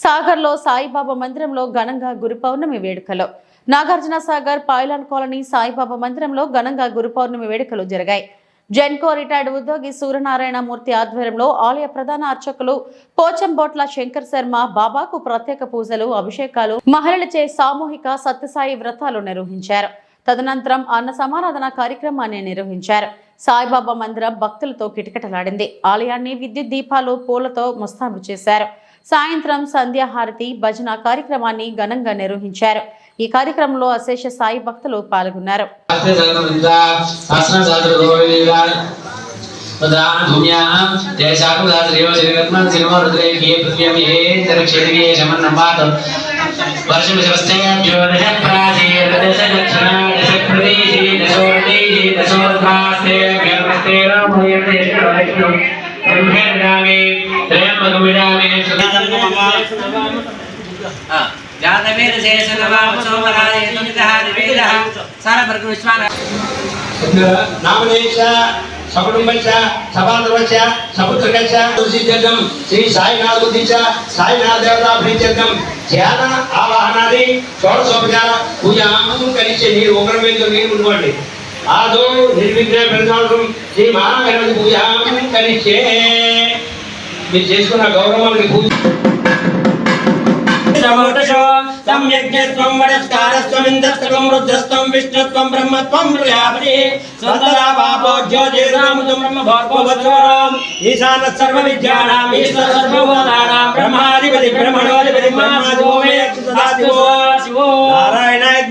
సాగర్లో సాయిబాబా మందిరంలో ఘనంగా గురు పౌర్ణమి వేడుకలు. నాగార్జున సాగర్ పాయిలాన్ కాలనీ సాయిబాబా మందిరంలో ఘనంగా గురు పౌర్ణమి వేడుకలు జరిగాయి. జెన్కో రిటైర్డ్ ఉద్యోగి సూర్యనారాయణ మూర్తి ఆధ్వర్యంలో ఆలయ ప్రధాన అర్చకులు పోచంబోట్ల శంకర్ శర్మ బాబాకు ప్రత్యేక పూజలు అభిషేకాలు మహిళలచే సామూహిక సత్యసాయి వ్రతాలు నిర్వహించారు. తదనంతరం అన్న సమారాధన కార్యక్రమాన్ని నిర్వహించారు. సాయిబాబా మందిరం భక్తులతో కిటకిటలాడింది. ఆలయాన్ని విద్యుత్ దీపాలు పూలతో ముస్తాబు చేశారు. సాయంత్రం సంధ్యాహారతి భజన కార్యక్రమాన్ని ఘనంగా నిర్వహించారు. ఈ కార్యక్రమంలో అశేష సాయి భక్తులు పాల్గొన్నారు. జాతవేద శేషగవామ సోమరాజ తుమితః దివేదః సారభర్గ విశ్వాన నామనేశ సకుటుంబచ్చ సబాంధవచ్చ సపుత్రకచ్చ సిద్ధం శ్రీ సాయినాథ బుద్ధిచ సాయినాథ దేవతా ప్రీత్యర్థం ధ్యాన ఆవాహనాది షోడశోపచార పూజాం కలిసి నీరు ఒకరి మీద నీరు ఉండండి ఆదో నిర్విఘ్న పెరుమాళం శ్రీ మహాగణపతి పూజ కలిసే మీరు చేసుకున్న గౌరవానికి పూజ సమ్యజ్ఞత్వం వడస్కారస్వమిందస్త్వం రుద్రస్త్వం విష్ణుత్వం బ్రహ్మత్వం ప్రజాపతి స్వంతరా పాపో బ్రహ్మ ఈశాన సర్వ విద్యానాం ఈశ్వర సర్వభూతానాం బ్రహ్మాధిపతి బ్రహ్మణోధిపతి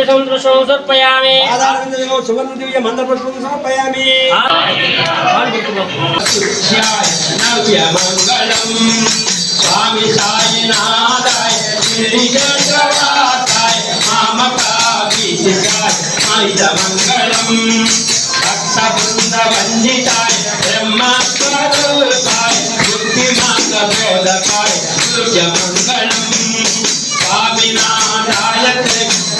दिव्य समुद्र समर्पयामि सुवर्ण मंत्र समर्पयामि स्वामी साईनाथाय श्रीगणवासाय मामकाभिषिकाय माहितमङ्गलम् भक्तवृन्दवन्दिताय ब्रह्मस्वरूपाय बुद्धिमार्गबोधकाय सूर्यमङ्गलम् स्वामिनाथाय कृष्ण